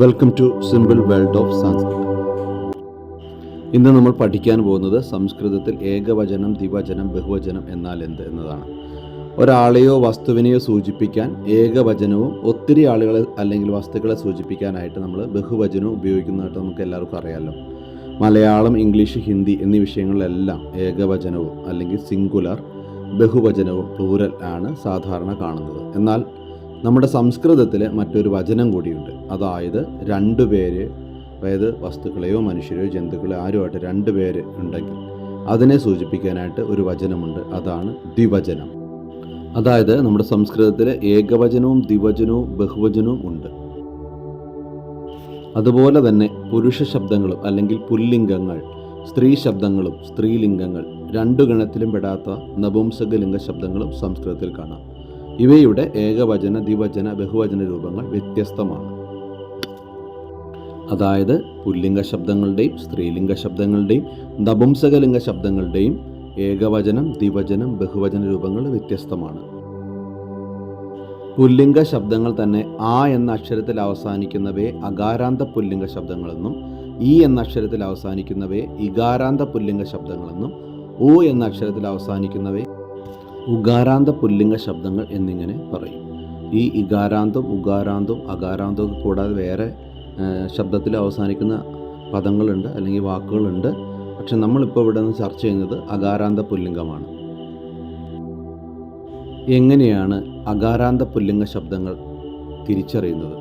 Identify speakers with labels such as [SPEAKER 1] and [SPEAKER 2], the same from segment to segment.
[SPEAKER 1] Welcome to simple world of Samskritam ഇന്ന് നമ്മൾ പഠിക്കാൻ പോകുന്നത് സംസ്കൃതത്തിൽ ഏകവചനം ദ്വിവചനം ബഹുവചനം എന്നാൽ എന്ത് എന്നതാണ്. ഒരാളെയോ വസ്തുവിനെയോ സൂചിപ്പിക്കാൻ ഏകവചനവും ഒത്തിരി ആളുകളെ അല്ലെങ്കിൽ വസ്തുക്കളെ സൂചിപ്പിക്കാനായിട്ട് നമ്മൾ ബഹുവചനവും ഉപയോഗിക്കുന്നതായിട്ട് നമുക്ക് എല്ലാവർക്കും അറിയാമല്ലോ മലയാളം ഇംഗ്ലീഷ് ഹിന്ദി എന്നീ വിഷയങ്ങളിലെല്ലാം ഏകവചനവും അല്ലെങ്കിൽ സിംഗുലർ ബഹുവചനവും പ്ലൂരൽ ആണ് സാധാരണ കാണുന്നത്. എന്നാൽ നമ്മുടെ സംസ്കൃതത്തിൽ മറ്റൊരു വചനം കൂടിയുണ്ട്. അതായത് രണ്ടു പേര് അതായത് വസ്തുക്കളെയോ മനുഷ്യരെയോ ജന്തുക്കളെയോ ആരുമായിട്ട് രണ്ട് പേര് ഉണ്ടെങ്കിൽ അതിനെ സൂചിപ്പിക്കാനായിട്ട് ഒരു വചനമുണ്ട്. അതാണ് ദ്വിവചനം. അതായത് നമ്മുടെ സംസ്കൃതത്തിൽ ഏകവചനവും ദ്വിവചനവും ബഹുവചനവും ഉണ്ട്. അതുപോലെ തന്നെ പുരുഷ ശബ്ദങ്ങളും അല്ലെങ്കിൽ പുല്ലിംഗങ്ങൾ സ്ത്രീ ശബ്ദങ്ങളും സ്ത്രീലിംഗങ്ങൾ രണ്ടു ഗണത്തിലും പെടാത്ത നപുംസകലിംഗ ശബ്ദങ്ങളും സംസ്കൃതത്തിൽ കാണാം. ഇവയുടെ ഏകവചന ദ്വിവചന ബഹുവചന രൂപങ്ങൾ വ്യത്യസ്തമാണ്. അതായത് പുല്ലിംഗ ശബ്ദങ്ങളുടെയും സ്ത്രീലിംഗ ശബ്ദങ്ങളുടെയും നപുംസകലിംഗ ശബ്ദങ്ങളുടെയും ഏകവചനം ദ്വിവചനം ബഹുവചന രൂപങ്ങൾ വ്യത്യസ്തമാണ്. പുല്ലിംഗ ശബ്ദങ്ങൾ തന്നെ ആ എന്ന അക്ഷരത്തിൽ അവസാനിക്കുന്നവയെ അകാരാന്ത പുല്ലിംഗ ശബ്ദങ്ങളെന്നും ഈ എന്ന അക്ഷരത്തിൽ അവസാനിക്കുന്നവയെ ഇകാരാന്ത പുല്ലിംഗ ശബ്ദങ്ങളെന്നും ഓ എന്ന അക്ഷരത്തിൽ അവസാനിക്കുന്നവയെ ഉകാരാന്ത പുല്ലിംഗ ശബ്ദങ്ങൾ എന്നിങ്ങനെ പറയും. ഈ ഇഗാരാന്തം ഉഗാരാന്തം അകാരാന്തവും കൂടാതെ വേറെ ശബ്ദത്തിൽ അവസാനിക്കുന്ന പദങ്ങളുണ്ട് അല്ലെങ്കിൽ വാക്കുകളുണ്ട്. പക്ഷെ നമ്മളിപ്പോൾ ഇവിടെ നിന്ന് ചർച്ച ചെയ്യുന്നത് അകാരാന്ത പുല്ലിംഗമാണ്. എങ്ങനെയാണ് അകാരാന്ത പുല്ലിംഗ ശബ്ദങ്ങൾ തിരിച്ചറിയുന്നത്?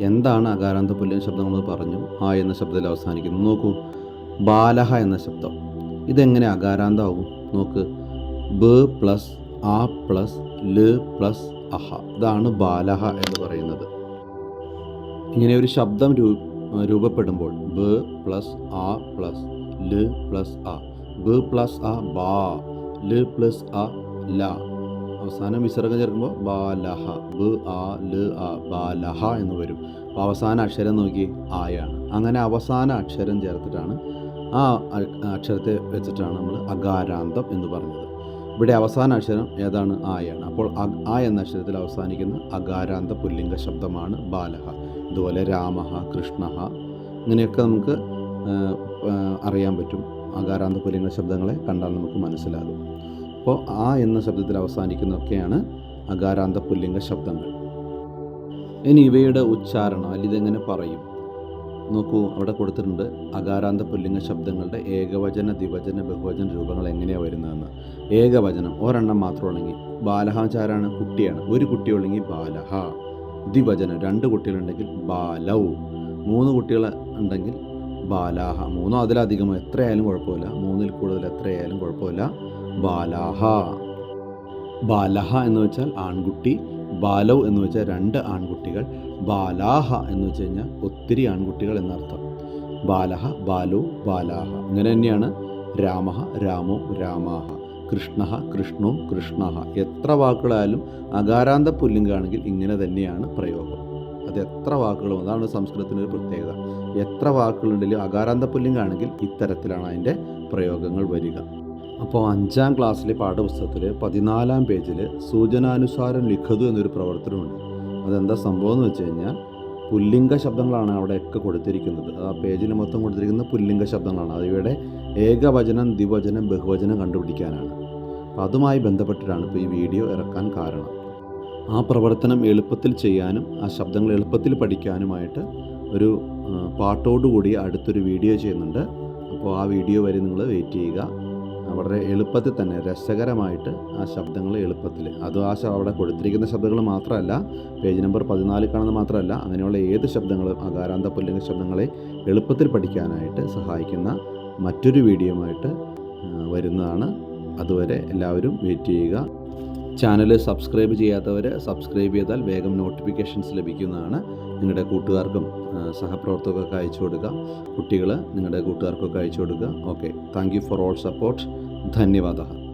[SPEAKER 1] എന്താണ് അകാരാന്ത പുല്ലിംഗ ശബ്ദങ്ങൾ പറഞ്ഞു? ആ എന്ന ശബ്ദത്തിൽ അവസാനിക്കുന്നു. നോക്കൂ. ബാലഹ എന്ന ശബ്ദം. ഇതെങ്ങനെ അകാരാന്താവും നോക്ക്. ബ പ്ലസ് ആ പ്ലസ് ല പ്ലസ് അഹ. ഇതാണ് ബാലഹ എന്ന് പറയുന്നത്. ഇങ്ങനെ ഒരു ശബ്ദം രൂ രൂപപ്പെടുമ്പോൾ ബ പ്ലസ് ആ പ്ലസ് ല പ്ലസ് അ. ബ പ്ലസ് അ ബാ ല പ്ലസ് അ ല. അവസാനം വിസർഗം ചേർക്കുമ്പോൾ ബാലഹ ബ ആ ല അ ബാലഹ എന്ന് വരും. അപ്പോൾ അവസാന അക്ഷരം നോക്കി ആയാണ്. അങ്ങനെ അവസാന അക്ഷരം ചേർത്തിട്ടാണ് ആ അക്ഷരത്തെ വെച്ചിട്ടാണ് നമ്മൾ അകാരാന്തം എന്ന് പറഞ്ഞത്. ഇവിടെ അവസാന അക്ഷരം ഏതാണ്? ആയാണ് അപ്പോൾ ആ എന്ന അക്ഷരത്തിൽ അവസാനിക്കുന്ന അകാരാന്ത പുല്ലിംഗ ശബ്ദമാണ് ബാലഹ. ഇതുപോലെ രാമഹ കൃഷ്ണഹ ഇങ്ങനെയൊക്കെ നമുക്ക് അറിയാൻ പറ്റും. അകാരാന്ത പുല്ലിംഗ ശബ്ദങ്ങളെ കണ്ടാൽ നമുക്ക് മനസ്സിലാകും. അപ്പോൾ ആ എന്ന ശബ്ദത്തിൽ അവസാനിക്കുന്നതൊക്കെയാണ് അകാരാന്ത പുല്ലിംഗ ശബ്ദങ്ങൾ. ഇനി ഇവയുടെ ഉച്ചാരണം അല്ലെങ്കിൽ ഇതെങ്ങനെ പറയും? നോക്കൂ അവിടെ കൊടുത്തിട്ടുണ്ട് അകാരാന്ത പുല്ലിംഗ ശബ്ദങ്ങളുടെ ഏകവചന ദ്വിവചന ബഹുവചന രൂപങ്ങൾ എങ്ങനെയാണ് വരുന്നതെന്ന്. ഏകവചനം ഒരെണ്ണം മാത്രമുള്ളെങ്കിൽ ബാലഹാചാരാണ് കുട്ടിയാണ്. ഒരു കുട്ടിയുള്ളെങ്കിൽ ബാലഹ. ദ്വിവചനം രണ്ട് കുട്ടികളുണ്ടെങ്കിൽ ബാലൗ. മൂന്ന് കുട്ടികൾ ഉണ്ടെങ്കിൽ ബാലാഹ. മൂന്നോ അതിലധികമോ എത്രയായാലും കുഴപ്പമില്ല. മൂന്നിൽ കൂടുതൽ എത്രയായാലും കുഴപ്പമില്ല. ബാലാഹ. ബാലഹ എന്ന് വെച്ചാൽ ആൺകുട്ടി ബാലവ് എന്ന് വെച്ചാൽ രണ്ട് ആൺകുട്ടികൾ ബാലാഹ എന്ന് വെച്ച് കഴിഞ്ഞാൽ ഒത്തിരി ആൺകുട്ടികൾ എന്നർത്ഥം. ബാലഹ ബാലു ബാലാഹ. ഇങ്ങനെ തന്നെയാണ് രാമഹ രാമോ രാമാഹ. കൃഷ്ണ കൃഷ്ണോ കൃഷ്ണ എത്ര വാക്കുകളായാലും അകാരാന്ത പുല്ലിംഗാണെങ്കിൽ ഇങ്ങനെ തന്നെയാണ് പ്രയോഗം. അത് എത്ര വാക്കുകളും അതാണ് സംസ്കൃതത്തിന്റെ ഒരു പ്രത്യേകത. എത്ര വാക്കുകളുണ്ടെങ്കിലും അകാരാന്ത പുല്ലിംഗാണെങ്കിൽ ഇത്തരത്തിലാണ് അതിന്റെ പ്രയോഗങ്ങൾ വരിക. അപ്പോൾ അഞ്ചാം ക്ലാസ്സിലെ പാഠപുസ്തകത്തിൽ പതിനാലാം പേജിൽ സൂചനാനുസാരം ലിഖതു എന്നൊരു പ്രവർത്തനമുണ്ട്. അതെന്താ സംഭവം എന്ന് വെച്ച് കഴിഞ്ഞാൽ പുല്ലിംഗ ശബ്ദങ്ങളാണ് അവിടെയൊക്കെ കൊടുത്തിരിക്കുന്നത്. ആ പേജിൽ മൊത്തം കൊടുത്തിരിക്കുന്ന പുല്ലിംഗ ശബ്ദങ്ങളാണ്. അതിവിടെ ഏകവചനം ദ്വിവചനം ബഹുവചനം കണ്ടുപിടിക്കാനാണ്. അപ്പം അതുമായി ബന്ധപ്പെട്ടിട്ടാണ് ഇപ്പോൾ ഈ വീഡിയോ ഇറക്കാൻ കാരണം. ആ പ്രവർത്തനം എളുപ്പത്തിൽ ചെയ്യാനും ആ ശബ്ദങ്ങൾ എളുപ്പത്തിൽ പഠിക്കാനുമായിട്ട് ഒരു പാട്ടോടുകൂടി അടുത്തൊരു വീഡിയോ ചെയ്യുന്നുണ്ട്. അപ്പോൾ ആ വീഡിയോ വരെ നിങ്ങൾ വെയിറ്റ് ചെയ്യുക. വളരെ എളുപ്പത്തിൽ തന്നെ രസകരമായിട്ട് ആ ശബ്ദങ്ങൾ എളുപ്പത്തിൽ. അത് ആ അവിടെ കൊടുത്തിരിക്കുന്ന ശബ്ദങ്ങൾ മാത്രമല്ല പേജ് നമ്പർ പതിനാല് കാണുന്ന മാത്രമല്ല അങ്ങനെയുള്ള ഏത് ശബ്ദങ്ങളും അകാരാന്ത പുല്ലിംഗ ശബ്ദങ്ങളെ എളുപ്പത്തിൽ പഠിക്കാനായിട്ട് സഹായിക്കുന്ന മറ്റൊരു വീഡിയോയുമായിട്ട് വരുന്നതാണ്. അതുവരെ എല്ലാവരും വെയിറ്റ് ചെയ്യുക. ചാനൽ സബ്സ്ക്രൈബ് ചെയ്യാത്തവർ സബ്സ്ക്രൈബ് ചെയ്താൽ വേഗം നോട്ടിഫിക്കേഷൻസ് ലഭിക്കുന്നതാണ് നിങ്ങളുടെ കൂട്ടുകാർക്കും. ആ, സഹപ്രവർത്തകർക്കൊക്കെ അയച്ചു കൊടുക്കുക. കുട്ടികൾ നിങ്ങളുടെ കൂട്ടുകാർക്കൊക്കെ അയച്ചു കൊടുക്കുക. Okay thank you for all support ധന്യവാദ.